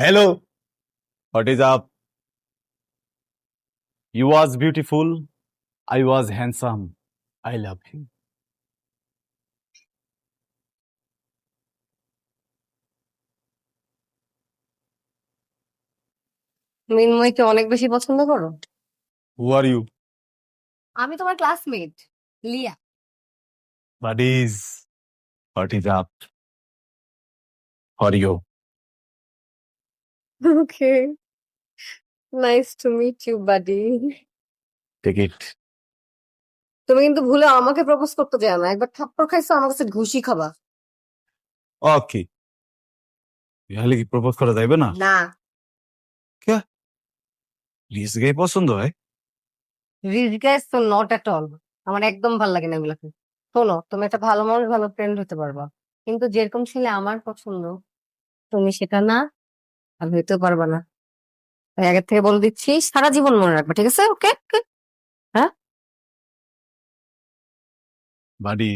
Hello. What is up? You was beautiful. I was handsome. I love you. মিনময়কে অনেক বেশি পছন্দ করো Who are you? আমি তোমার ক্লাসমেট লিয়া Buddies. What is up? For you. Okay nice to meet you buddy Take it. তুমি কিন্তু ভুলে আমাকে প্রপোজ করতে যায় না। একবার থাপ্পড় খাইছো আমার কাছে ঘুষি খাবা। ওকে তাহলে কি প্রপোজ করা যাইবে না? না। রিস গাই পছন্দ হয়? রিচ গাইস তো নট এট অল আমার একদম ভালো লাগে না এগুলাকে। শোনো তুমি একটা ভালো মানুষ ভালো ফ্রেন্ড হতে পারবা। কিন্তু যেরকম ছেলে আমার পছন্দ তুমি সেটা না আর হইতেও পারবা না। তাই আগের থেকে বলে দিচ্ছি সারা জীবন মনে রাখবা ঠিক আছে? ওকে হ্যাঁ? বাড়ি।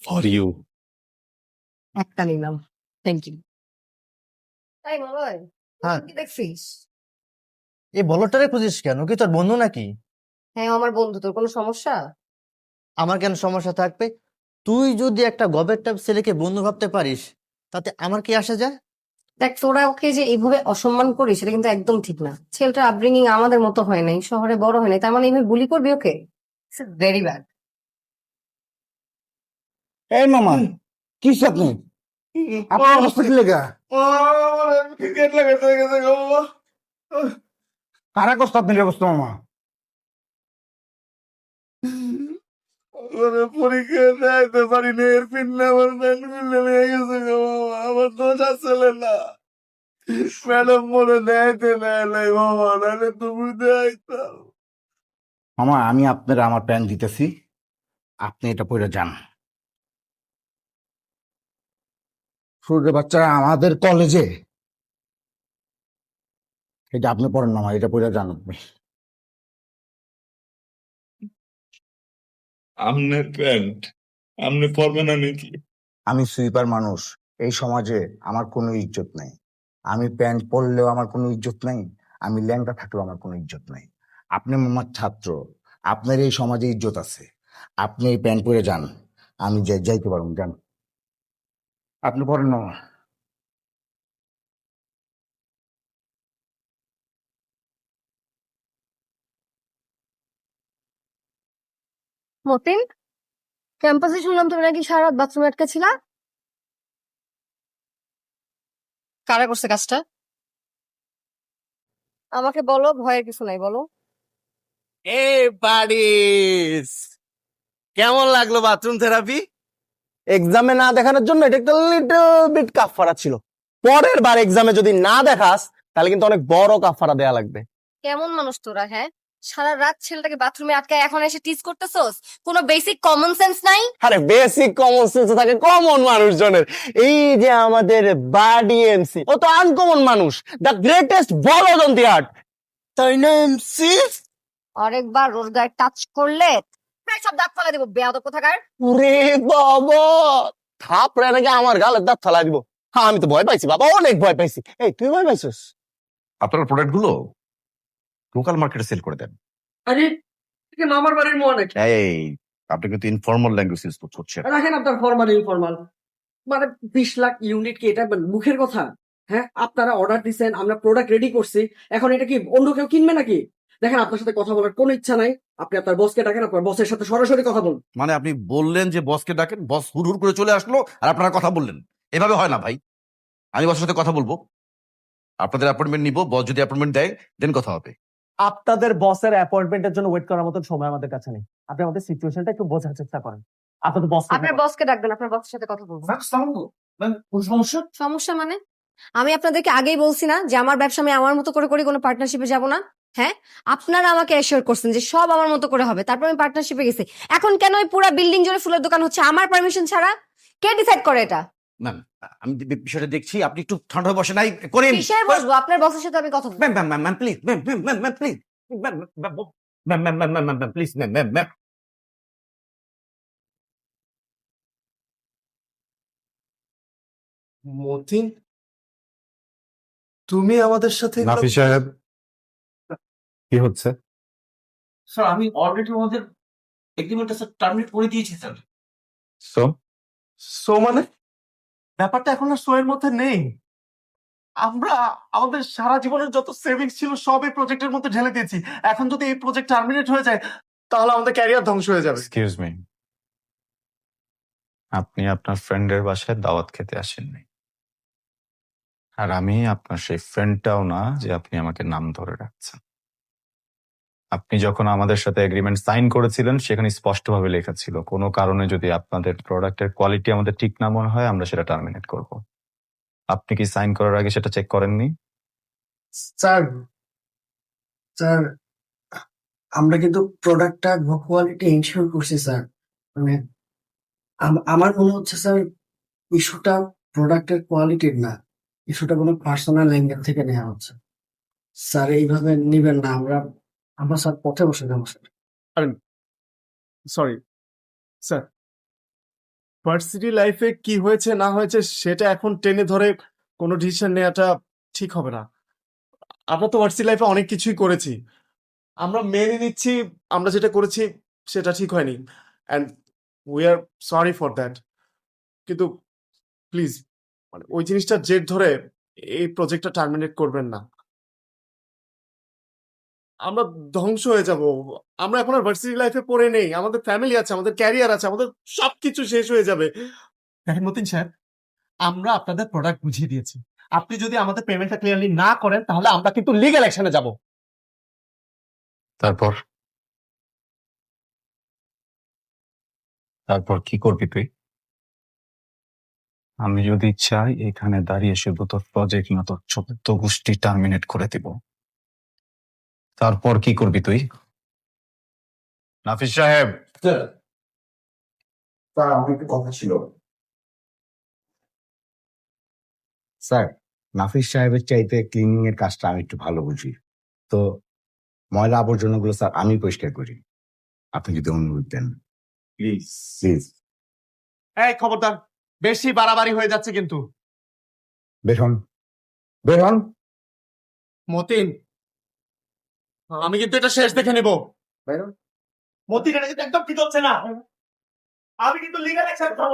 ফর ইউ একটা নিলাম। থ্যাংক ইউ তাই মলয় হ্যাঁ। কি দেখছিস? এই বলটারে খুঁজিস কেন? কি তোর বন্ধু নাকি? হ্যাঁ আমার বন্ধু তোর কোনো সমস্যা? আমার কেন সমস্যা থাকবে? তুই যদি একটা গবের টাইপ ছেলেকে বন্ধু ভাবতে পারিস তাতে আমার কি আসা যায়? দেখ তোরা ওকে যে এইভাবে অসম্মান করিস সেটা কিন্তু একদম ঠিক না। ছেলেটার আপব্রিঙ্গিং আমাদের মতো হয় নাই শহরে বড় হয় নাই তার মানে এইভাবে বুলি করবি ওকে? ভেরি ব্যাড এই মামা কি আপনি আপনার অবস্থা কি লেগা? কারা কষ্ট আপনার অবস্থা মামা? পরীক্ষা যাইতে পারি না এর পিনলে আমার প্যান্ট পিনলে লেগে গেছে আমার দোষ আসলে না। ম্যাডাম মনে দেয়তে নেয় নাই বাবা নাহলে তুমি দেয়তাম। মামা আমি আপনার আমার প্যান দিতেছি আপনি এটা পড়ে যান। সূর্য বাচ্চা আমাদের কলেজে এটা আপনি পড়েন মামা এটা পড়ে যান আপনি। আমনের প্যান্ট, আমনে পরবে না নাকি আমি সুইপার মানুষ, এই সমাজে আমার কোনো ইজ্জত নাই। আমি প্যান্ট পরলেও আমার কোনো ইজ্জত নাই, আমি ল্যাংটা থাকলেও আমার কোনো ইজ্জত নাই। আপনি আমার ছাত্র, আপনার এই সমাজে ইজ্জত আছে। আপনি এই প্যান্ট পরে যান, আমি যাইতে পারব, যান। আপনি পড়েন মামা মতিন? ক্যাম্পাসে শুনলাম তুমি নাকি সারা রাত বাথরুমে আটকা ছিলা কারা করছে কাজটা? আমাকে বলো ভয়ের কিছু নাই বলো। এ পারিস কেমন লাগল বাথরুম থেরাপি? এক্সামে না দেখানোর জন্য এটা একটা লিটল বিট কাফারা ছিল। পরের বার এক্সামে যদি না দেখাস তাহলে কিন্তু অনেক বড় কাফারা দেয়া লাগবে। কেমন মানুষ তোরা হ্যাঁ? সারা রাত ছেলেটাকে বাথরুমে আটকায় এখন এসে টিজ করতেছস? কোনো বেসিক কমন সেন্স নাই? আরে বেসিক কমন সেন্স থাকে কমন মানুষজনের। এই যে আমাদের বাডি এমসি ও তো আনকমন মানুষ দ্য গ্রেটেস্ট বলদ অন দি আর্ট তাই না এমসি আরেকবার ওর গায়ে টাচ করলে প্রায় সব দাঁত ফেলা দেবো। বেয়াদব কোথাকার? ওরে বাবা থাপড়ে নাকি আমার গালের দাঁত ফেলা দিব। হ্যাঁ আমি তো ভয় পাইছি বাবা অনেক ভয় পাইছি। এই তুই ভয় পাইছিস? আপনার প্রোডাক্টগুলো? লোকাল মার্কেটে সেল করে দেন। আরে এটা মামার বাড়ির মোয়া নাকি? এই আপনি কিন্তু ইনফর্মাল ল্যাঙ্গুয়েজ ইউজ করছেন। রাখেন আপনার ফরমাল ইনফরমাল মানে বিশ লাখ ইউনিট কি এটা মুখের কথা? হ্যাঁ আপনারা অর্ডার দিচ্ছেন আমরা প্রোডাক্ট রেডি করছি এখন এটা কি অন্য কেউ কিনবে নাকি? দেখেন আপনার সাথে কথা বলার কোনো ইচ্ছা নাই আপনি আপনার বসকে ডাকেন আপনার বসের সাথে সরাসরি কথা বলুন। মানে আপনি বললেন যে বসকে ডাকেন বস হুড় হুড় করে চলে আসলো আর আপনারা কথা বললেন। এভাবে হয় না ভাই। আমি বসের সাথে কথা বলব। আপনাদের অ্যাপয়েন্টমেন্ট নিব বস যদি অ্যাপয়েন্টমেন্ট দেয় দেন কথা হবে। আপনাদের বসের অ্যাপয়েন্টমেন্টের জন্য ওয়েট করার মতন সময় আমাদের কাছে নেই। আপনি আমাদের সিচুয়েশনটা একটু বোঝার চেষ্টা করেন। আপনাদের বস আপনার বসকে ডাকবেন আপনার বসের সাথে কথা বলব। সমস্যা? সমস্যা মানে? আমি আপনাদেরকে আগেই বলছি না যে আমার ব্যবসা আমি আমার মতো করে করি কোনো পার্টনারশিপে যাব না। হ্যাঁ? আপনারা আমাকে অ্যাসিওর করছেন যে সব আমার মতো করে হবে। তারপর আমি পার্টনারশিপে গেছি। এখন কেন ওই পুরো বিল্ডিং জুড়ে ফুলের দোকান হচ্ছে? আমার পারমিশন ছাড়া? কে ডিসাইড করে এটা? ম্যাম আমি বিষয়টা দেখছি আপনি একটু ঠান্ডা বসে নাই করেন কিসের বসবো আপনার বসের সাথে আমি কথা বলব ma'am ma'am ma'am ma'am please ma'am ma'am ma'am ma'am please ma'am ma'am ma'am ma'am ma'am ma'am please ma'am ma'am ma'am Matin তুমি আমাদের সাথে নাফি সাহেব কি হচ্ছে স্যার আমি অলরেডি আমাদের এগ্রিমেন্টটা স্যার টার্মিনেট করে দিয়েছি স্যার সো সো মানে ব্যাপারটা এখন আর এর মধ্যে নেই। আমরা, আমাদের সারা জীবনের যত সেভিংস ছিল সব এই প্রজেক্টের মধ্যে ঢেলে দিয়েছি। এখন যদি এই প্রজেক্ট টার্মিনেট হয়ে যায়, তাহলে আমাদের ক্যারিয়ার ধ্বংস হয়ে যাবে। এক্সকিউজ মি আপনি আপনার ফ্রেন্ডের বাসায় দাওয়াত খেতে আসেননি। আর আমি আপনার সেই ফ্রেন্ডটাও না যে আপনি আমাকে নাম ধরে রাখছেন আপনি যখন আমাদের সাথে এগ্রিমেন্ট সাইন করেছিলেন, সেখানে স্পষ্টভাবে লেখা ছিল, কোনো কারণে যদি আপনাদের প্রোডাক্টের কোয়ালিটি আমাদের ঠিক না মনে হয়, আমরা সেটা টার্মিনেট করব। আপনি কি সাইন করার আগে সেটা চেক করেননি? স্যার স্যার, আমরা কিন্তু প্রোডাক্টটা কোয়ালিটি ইনশিওর করছি, স্যার। মানে আম- আমার মনে হচ্ছে, স্যার, ইস্যুটা প্রোডাক্টের কোয়ালিটির না। ইস্যুটা কোনো পার্সোনাল অ্যাঙ্গেল থেকে নেওয়া হচ্ছে। স্যার, এইভাবে নেবেন না, আমরা আমরা স্যার পথে বসে যাব, স্যার। Sorry sir. ভার্সিটি লাইফে কি হয়েছে, না হয়েছে, সেটা এখন টেনে ধরে কোনো ডিসিশন নেওয়াটা ঠিক হবে না। আমরা তো ভার্সিটি লাইফে অনেক কিছুই করেছি। আমরা মেনে নিচ্ছি, আমরা যেটা করেছি, সেটা ঠিক হয়নি। And we are sorry for that কিন্তু প্লিজ মানে ওই জিনিসটা জেদ ধরে এই প্রজেক্টটা টার্মিনেট করবেন না। আমরা ধ্বংস হয়ে যাব। আমরা এখন আর ভার্সিটি লাইফে পড়ে নেই। আমাদের ফ্যামিলি আছে আমাদের ক্যারিয়ার আছে আমাদের সবকিছু শেষ হয়ে যাবে। দেখেন মতিন সাহেব আমরা আপনাদের প্রোডাক্ট বুঝিয়ে দিয়েছি। আপনি যদি আমাদের পেমেন্টটা ক্লিয়ারলি না করেন তাহলে আমরা কিন্তু লিগ্যাল অ্যাকশনে যাব। তারপর? তারপর কি করবি তুই? আমি যদি চাই এখানে দাঁড়িয়ে শুধু তোর প্রজেক্ট না তোর চোদ্দ গোষ্ঠী টার্মিনেট করে দিব। তারপর কি করবি তুই? নাফিস সাহেব! স্যার আমার একটু কথা ছিল। স্যার নাফিস সাহেবের চাইতে ক্লিনিং এর কাজটা আমি একটু ভালো বুঝি। তো ময়লা আবর্জনাগুলো স্যার আমি পরিষ্কার করি। আপনি যদি অনুরোধ দেন। প্লিজ প্লিজ এই খবরদার বেশি বাড়াবাড়ি হয়ে যাচ্ছে কিন্তু। বের হন। বের হন। মতিন আমি কিন্তু এটা শেষ দেখে নেব। মতি এটা কিন্তু একদম ঠিক হচ্ছে না আমি কিন্তু লিগাল অ্যাকশন খাব।